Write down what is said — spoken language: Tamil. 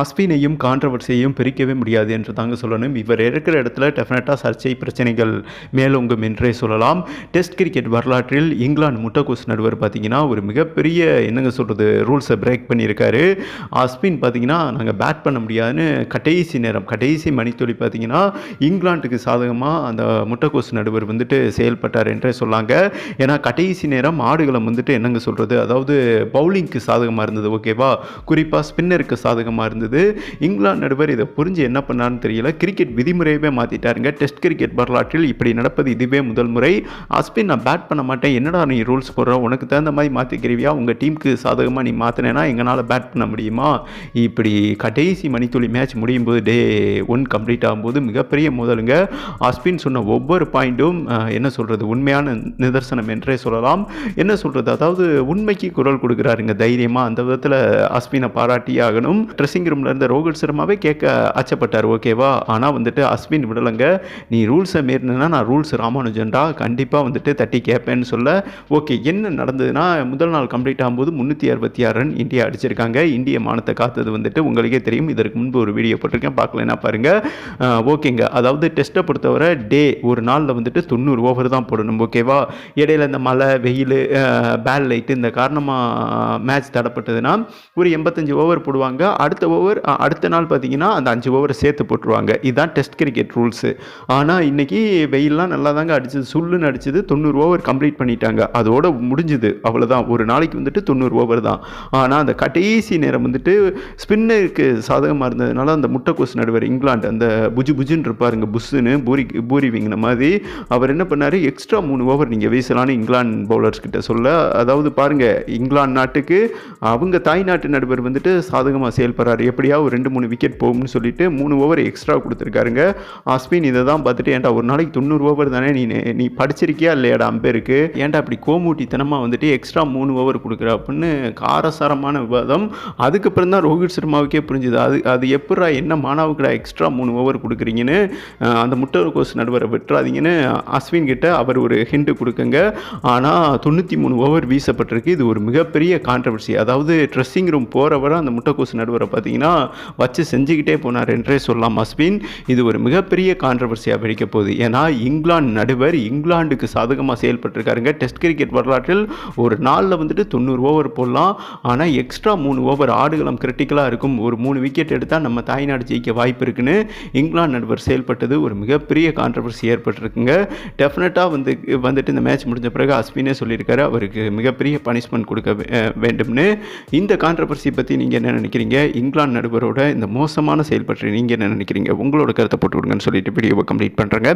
அஸ்வினையும் கான்ட்ரவர்சியையும் பிரிக்கவே முடியாது என்று தாங்க சொல்லணும். இவர் இருக்கிற இடத்துல டெஃபினட்டாக சர்ச்சை பிரச்சனைகள் மேலோங்கும் என்றே சொல்லலாம். டெஸ்ட் கிரிக்கெட் வரலாற்றில் இங்கிலாந்து முட்டகோஸ் நடுவர் பார்த்தீங்கன்னா ஒரு மிகப்பெரிய என்னங்க சொல்கிறது ரூல்ஸை பிரேக் பண்ணியிருக்காரு. அஸ்வின் பார்த்தீங்கன்னா நாங்கள் பேட் பண்ண முடியாதுன்னு கடைசி நேரம் கடைசி மணித்துளி பார்த்தீங்கன்னா இங்கிலாந்துக்கு சாதகமாக அந்த முட்டகோஸ் நடுவர் வந்துட்டு செயல்பட்டார் என்றே சொல்லாங்க. ஏன்னா கடைசி நேரம் ஆடுகளம் வந்துட்டு என்னங்க சொல்கிறது அதாவது பவுலிங்க்கு சாதகமாக இருந்தது ஓகேவா குறிப்பாக ஸ்பின்னருக்கு சாதகமாக இருந்தது இங்கிலாந்து நடுவர் இதை புரிஞ்சு என்ன பண்ணான்னு தெரியல. கிரிக்கெட் விதிமுறையவே மாற்றிட்டாருங்க டெஸ்ட் கிரிக்கெட் வரலாற்றில் இப்படி நடப்பது இதுவே முதல் முறை. அஸ்பின் நான் பேட் பண்ண மாட்டேன். என்னடா நீ ரூல்ஸ் போடுறோம் உனக்கு தகுந்த மாதிரி மாற்றிக்கிறியா உங்கள் டீமுக்கு சாதகமாக நீ மாற்றினேன்னா எங்களால் பேட் பண்ண முடியுமா? இப்படி கடைசி மணித்துளி மேட்ச் முடியும் போது டே ஒன் கம்ப்ளீட் ஆகும்போது மிகப்பெரிய முதலுங்க. அஸ்பின் சொன்ன ஒவ்வொரு பாயிண்ட்டும் என்ன சொல்கிறது உண்மையான நிதர்சனம் என்றே சொல்லலாம். என்ன சொல்கிறது அதாவது உண்மைக்கு குரல் கொடுக்குறாருங்க தைரியமாக அந்த விதத்தில் அஸ்வினை பாராட்டியாகணும் ட்ரெஸ்ஸிங் ரூமில் இருந்த ரோஹித் சர்மாவே கேட்க அச்சப்பட்டார். ஓகேவா ஆனால் வந்துட்டு அஸ்வின் விடலைங்க. நீ ரூல்ஸை மீறினா நான் ரூல்ஸ் ராமானுஜன்டா. கண்டிப்பாக வந்துட்டு தட்டி கேட்பேன்னு சொல்ல. ஓகே என்ன நடந்ததுன்னா முதல் நாள் கம்ப்ளீட் ஆகும்போது முந்நூற்றி அறுபத்தி ஆறு ரன் இந்தியா அடிச்சிருக்காங்க. இந்திய மானத்தை காத்தது வந்துட்டு உங்களுக்கே தெரியும். இதற்கு முன்பு ஒரு வீடியோ போட்டிருக்கேன். பார்க்கலன்னா பாருங்கள் ஓகேங்க அதாவது டெஸ்ட்டை பொறுத்தவரை டே ஒரு நாளில் வந்துட்டு தொண்ணூறு ஓவர் தான் போடணும். ஓகேவா இடையில இந்த மழை வெயில் பேட் லைட்டு இந்த காரணமாக மேட்ச் தடப்பட்டதுன்னா ஒரு எண்பத்தஞ்சு ஓவர் போடுவாங்க. அடுத்த ஓவர் அடுத்த நாள் பார்த்தீங்கன்னா அந்த அஞ்சு ஓவரை சேர்த்து போட்டுருவாங்க. இதுதான் டெஸ்ட் கிரிக்கெட் ரூல்ஸு ஆனால் இன்றைக்கி வெயிலெலாம் நல்லா தாங்க அடிச்சது. சுள்ளுன்னு அடிச்சது. தொண்ணூறு ஓவர் கம்ப்ளீட் பண்ணிட்டாங்க. அதோட முடிஞ்சுது. அவ்வளோதான் ஒரு நாளைக்கு வந்துட்டு தொண்ணூறு ஓவர் தான். ஆனால் அந்த கடைசி நேரம் வந்துட்டு ஸ்பின்னருக்கு சாதகமாக இருந்ததுனால அந்த முட்டைக்கோஸ் நடுவர் இங்கிலாந்து அந்த புஜு புஜுன்னு இருப்பாருங்க புஷ்ஷுன்னு பூரி பூரி விங்கின மாதிரி அவர் என்ன பண்ணார்? எக்ஸ்ட்ரா மூணு ஓவர் நீங்கள் வீசலான்னு இங்கிலாந்து பவுலர்ஸ் கிட்ட சொல்ல அதாவது பாருங்கள் இங்கிலாந்து நாட்டுக்கு அவங்க தாய் நாட்டு நடுவர் வந்துட்டு சாதகமாக செயல்படுறாரு. எப்படியா ஒரு ரெண்டு மூணு விக்கெட் போகும்னு சொல்லிட்டு மூணு ஓவர் எக்ஸ்ட்ரா கொடுத்துருக்காருங்க. அஸ்வின் இதை தான் பார்த்துட்டு ஏன்டா ஒரு நாளைக்கு தொண்ணூறு ஓவர் தானே நீ நீ படிச்சிருக்கியா இல்லையாடா அம்பேருக்கு? ஏன்டா அப்படி கோமூட்டித்தனமாக வந்துட்டு எக்ஸ்ட்ரா மூணு ஓவர் கொடுக்குற அப்படின்னு காரசாரமான விவாதம். அதுக்கப்புறம் தான் ரோஹித் சர்மாவுக்கே புரிஞ்சுது அது அது எப்படா என்ன மாணவுக்குடா எக்ஸ்ட்ரா மூணு ஓவர் கொடுக்குறீங்கன்னு அந்த முட்டை கோஸ் நடுவரை விட்டுறாதீங்கன்னு அஸ்வின் கிட்ட அவர் ஒரு ஹிண்ட் கொடுக்குங்க. ஆனால் தொண்ணூற்றி மூணு ஓவர் வீசப்பட்டிருக்கு. இது ஒரு மிகப்பெரிய கான்ட்ரவர்சி அதாவது ட்ரெஸ்ஸிங் ரூம் போகிறவரை அந்த முட்டைக்கோஸ் நடுவரை பார்த்தீங்கன்னா வச்சு செஞ்சுக்கிட்டே போனார் என்றே சொல்லலாம். அஸ்வின் இது ஒரு மிகப்பெரிய கான்ட்ரவர்சியாக வெடிக்க போகுது. ஏன்னா இங்கிலாந்து நடுவர் இங்கிலாந்துக்கு சாதகமாக செயல்பட்டிருக்காருங்க. டெஸ்ட் கிரிக்கெட் வரலாற்றில் ஒரு நாளில் வந்துட்டு தொண்ணூறு ஓவர் போடலாம். ஆனால் எக்ஸ்ட்ரா மூணு ஓவர் ஆடுகளம் கிரிட்டிக்கலாக இருக்கும். ஒரு மூணு விக்கெட் எடுத்தால் நம்ம தாய்நாடு ஜெயிக்க வாய்ப்பு இருக்குன்னு இங்கிலாந்து நடுவர் செயல்பட்டது ஒரு மிகப்பெரிய கான்ட்ரவர்சி ஏற்பட்டிருக்குங்க. டெஃபினட்டாக வந்து வந்துட்டு இந்த மேட்ச் முடிஞ்ச பிறகு அஸ்வினே சொல்லியிருக்காரு அவருக்கு மிகப்பெரிய பனிஷ்மெண்ட் கொடுக்க வேண்டும்னு. இந்த கான்ட்ரவர்சி பற்றி நீங்கள் என்ன நினைக்கிறீங்க? இங்கிலாந்து நடுவரோட இந்த மோசமான செயல் பற்றி நீங்கள் என்ன நினைக்கிறீங்க? உங்களோட கருத்தை போட்டு கொடுங்கன்னு சொல்லிட்டு வீடியோவை கம்ப்ளீட் பண்ணுறேங்க